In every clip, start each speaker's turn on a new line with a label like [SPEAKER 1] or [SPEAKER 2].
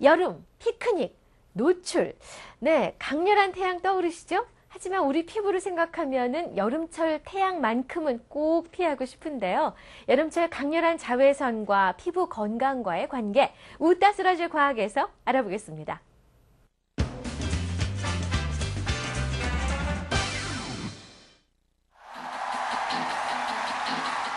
[SPEAKER 1] 여름, 피크닉, 노출. 네, 강렬한 태양 떠오르시죠? 하지만 우리 피부를 생각하면은 여름철 태양만큼은 꼭 피하고 싶은데요. 여름철 강렬한 자외선과 피부 건강과의 관계, 우따스러질 과학에서 알아보겠습니다.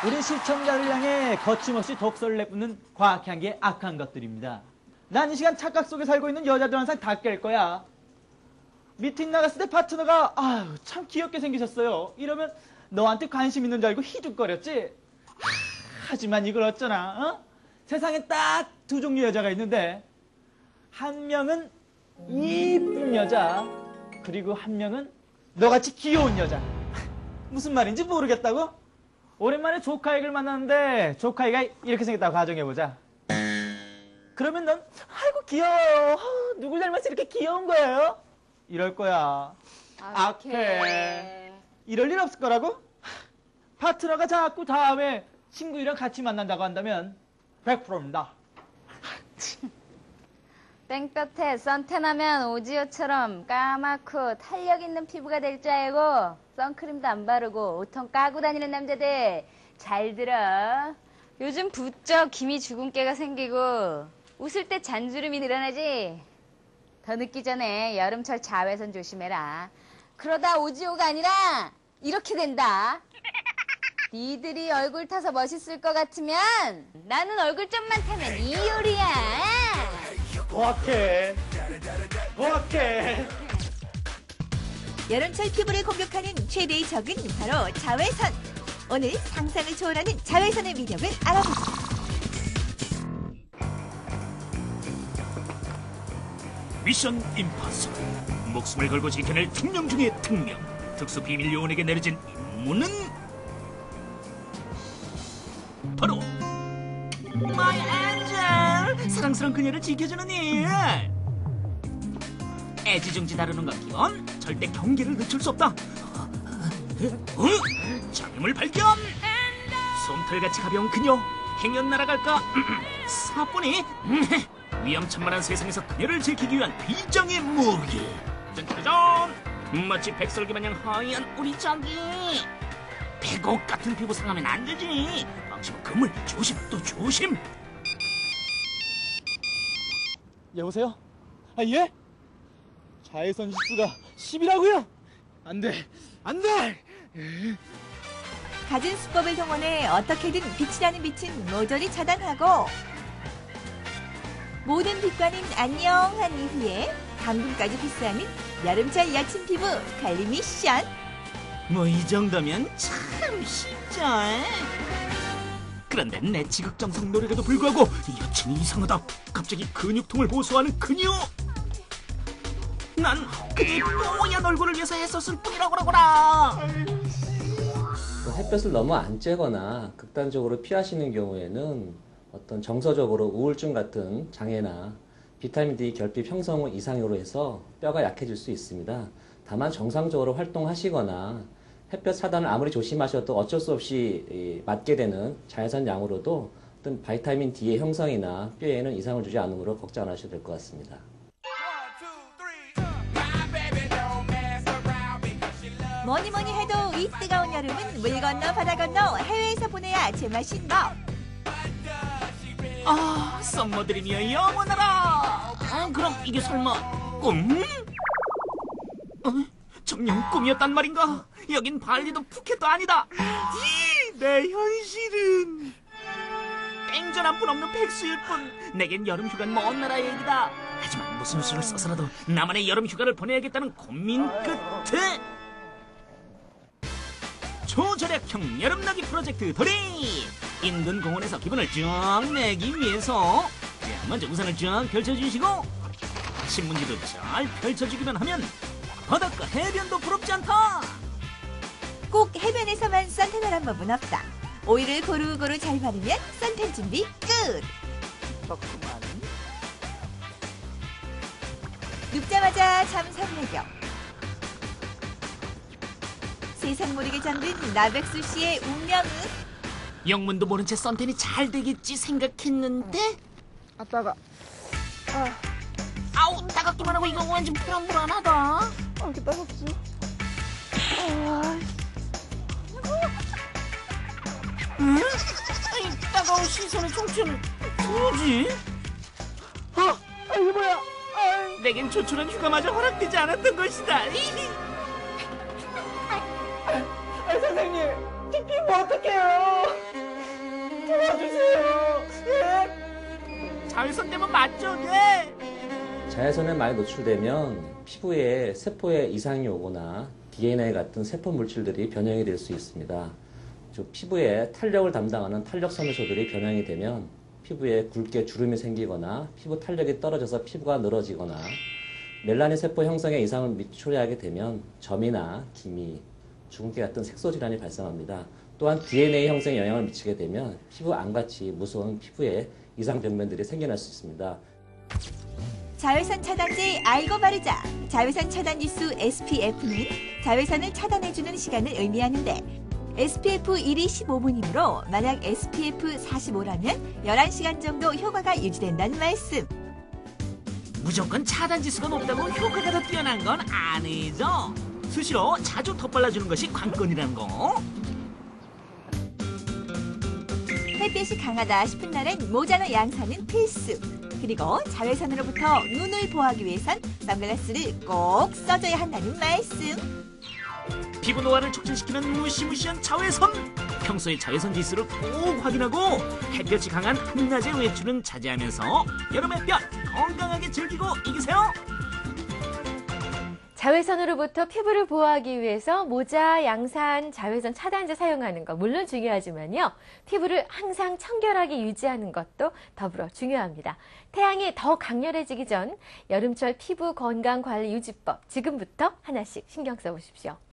[SPEAKER 2] 우리 시청자를 향해 거침없이 독소를 내뿜는 과학향기의 악한 것들입니다. 난 이 시간 착각 속에 살고 있는 여자들 항상 다 깰 거야. 미팅 나갔을 때 파트너가 아유 참 귀엽게 생기셨어요. 이러면 너한테 관심 있는 줄 알고 희죽거렸지. 하, 하지만 이걸 어쩌나? 어? 세상에 딱 두 종류 여자가 있는데 한 명은 이쁜 여자 그리고 한 명은 너같이 귀여운 여자. 무슨 말인지 모르겠다고? 오랜만에 조카이를 만났는데 조카이가 이렇게 생겼다고 가정해보자. 그러면 넌 아이고 귀여워요. 어, 누굴 닮아서 이렇게 귀여운 거예요? 이럴 거야. 악해. 이럴 일 없을 거라고? 파트너가 자꾸 다음에 친구이랑 같이 만난다고 한다면 100%입니다.
[SPEAKER 3] 땡볕에 선탠하면 오지오처럼 까맣고 탄력 있는 피부가 될 줄 알고 선크림도 안 바르고 옷통 까고 다니는 남자들 잘 들어. 요즘 부쩍 김이 죽은 깨가 생기고 웃을 때 잔주름이 늘어나지. 더 늦기 전에 여름철 자외선 조심해라. 그러다 오지오가 아니라 이렇게 된다. 니들이 얼굴 타서 멋있을 것 같으면 나는 얼굴 좀만 타면 이효리야.
[SPEAKER 2] 정확해. 정확해.
[SPEAKER 4] 여름철 피부를 공격하는 최대의 적은 바로 자외선. 오늘 상상을 초월하는 자외선의 매력을 알아보자.
[SPEAKER 5] 미션 임파서블. 목숨을 걸고 지켜낼 특명 중의 특명. 특수 비밀 요원에게 내려진 임무는 바로 마이 엔젤 사랑스러운 그녀를 지켜주는 일. 애지중지 다루는 것 기원 절대 경계를 늦출 수 없다. 어? 장애물 발견! 솜털같이 가벼운 그녀 행연 날아갈까? 사뿐히 위험천만한 세상에서 그녀를 지키기 위한 비장의 무기 짠짜잔 마치 백설기 마냥 하얀 우리 자기 백옥 같은 피부 상하면 안 되지 방심은 그물 조심 또 조심
[SPEAKER 2] 여보세요? 아, 예? 자외선 지수가 10이라고요? 안 돼. 안 돼!
[SPEAKER 4] 갖은 수법을 동원해 어떻게든 빛이라는 빛은 모조리 차단하고 모든 빛과는 안녕한 이후에 당분까지 필수하는 여름철 여친 피부 관리 미션.
[SPEAKER 5] 뭐 이 정도면 참 쉽죠. 그런데 내 지극정성 노력에도 불구하고 여친이 이상하다. 갑자기 근육통을 호소하는 그녀 난 그녀의 뽀얀 얼굴을 위해서 애썼을 뿐이라고 그러거라.
[SPEAKER 6] 그 햇볕을 너무 안 쬐거나 극단적으로 피하시는 경우에는 어떤 정서적으로 우울증 같은 장애나 비타민 D 결핍 형성 이상으로 해서 뼈가 약해질 수 있습니다. 다만 정상적으로 활동하시거나 햇볕 차단을 아무리 조심하셔도 어쩔 수 없이 이, 맞게 되는 자외선 양으로도 어떤 바이타민 D의 형성이나 뼈에는 이상을 주지 않으므로 걱정 안 하셔도 될 것 같습니다.
[SPEAKER 4] 뭐니 뭐니 해도 이 뜨거운 여름은 물 건너 바다 건너 해외에서 보내야 제맛인 법.
[SPEAKER 5] 아 썸머드림이여 영원하라 아, 그럼 이게 설마 꿈? 어? 정녕 꿈이었단 말인가? 여긴 발리도 푸켓도 아니다 이, 내 현실은 땡전 한 푼 없는 백수일 뿐 내겐 여름 휴가는 먼 나라의 얘기다 하지만 무슨 수를 써서라도 나만의 여름 휴가를 보내야겠다는 고민 끝에 초절약형 여름나기 프로젝트 도리 인근 공원에서 기분을 쫙 내기 위해서 자, 먼저 우산을 쫙 펼쳐주시고 신문지도 잘 펼쳐주기만 하면 바닷가 해변도 부럽지 않다
[SPEAKER 4] 꼭 해변에서만 선탠을 법은 없다. 오일을 고루고루 잘 바르면 선탠 준비 끝.
[SPEAKER 2] 그렇구만.
[SPEAKER 4] 눕자마자 잠상야경. 세상 모르게 잠든 나백수 씨의 운명은
[SPEAKER 5] 영문도 모른 채 썬텐이 잘 되겠지 생각했는데
[SPEAKER 7] 아빠가 아
[SPEAKER 5] 따갑기만 하고 이거 왠지 불안불안하다.
[SPEAKER 2] 아, 이렇게 따갑지?
[SPEAKER 5] 응? 아니, 따가운 시선의 정체는 뭐지?
[SPEAKER 2] 아, 아, 이게 뭐야? 아,
[SPEAKER 5] 내겐 조촐한 휴가마저 허락되지 않았던 것이다.
[SPEAKER 2] 아, 선생님, 저 피부 어떡해요? 도와주세요. 예?
[SPEAKER 5] 자외선 때문 맞죠, 네?
[SPEAKER 6] 자외선에 많이 노출되면 피부에 세포에 이상이 오거나 DNA 같은 세포 물질들이 변형이 될 수 있습니다. 저 피부에 탄력을 담당하는 탄력 섬유소들이 변형이 되면 피부에 굵게 주름이 생기거나 피부 탄력이 떨어져서 피부가 늘어지거나 멜라닌 세포 형성에 이상을 미초래하게 되면 점이나 기미, 주근깨 같은 색소 질환이 발생합니다. 또한 DNA 형성에 영향을 미치게 되면 피부 암같이 무서운 피부에 이상 병변들이 생겨날 수 있습니다.
[SPEAKER 4] 자외선 차단제 알고 바르자. 자외선 차단 지수 SPF는 자외선을 차단해주는 시간을 의미하는데 SPF 1이 15분이므로 만약 SPF 45라면 11시간 정도 효과가 유지된다는 말씀.
[SPEAKER 5] 무조건 차단 지수가 높다고 효과가 더 뛰어난 건 아니죠. 수시로 자주 덧발라주는 것이 관건이라는 거.
[SPEAKER 4] 햇빛이 강하다 싶은 날엔 모자나 양산은 필수. 그리고 자외선으로부터 눈을 보호하기 위해선 선글라스를 꼭 써줘야 한다는 말씀.
[SPEAKER 5] 피부 노화를 촉진시키는 무시무시한 자외선. 평소에 자외선 지수를 꼭 확인하고 햇볕이 강한 한낮의 외출은 자제하면서 여름 햇볕 건강하게 즐기고 이기세요.
[SPEAKER 1] 자외선으로부터 피부를 보호하기 위해서 모자, 양산, 자외선 차단제 사용하는 것 물론 중요하지만요. 피부를 항상 청결하게 유지하는 것도 더불어 중요합니다. 태양이 더 강렬해지기 전 여름철 피부 건강 관리 유지법 지금부터 하나씩 신경 써보십시오.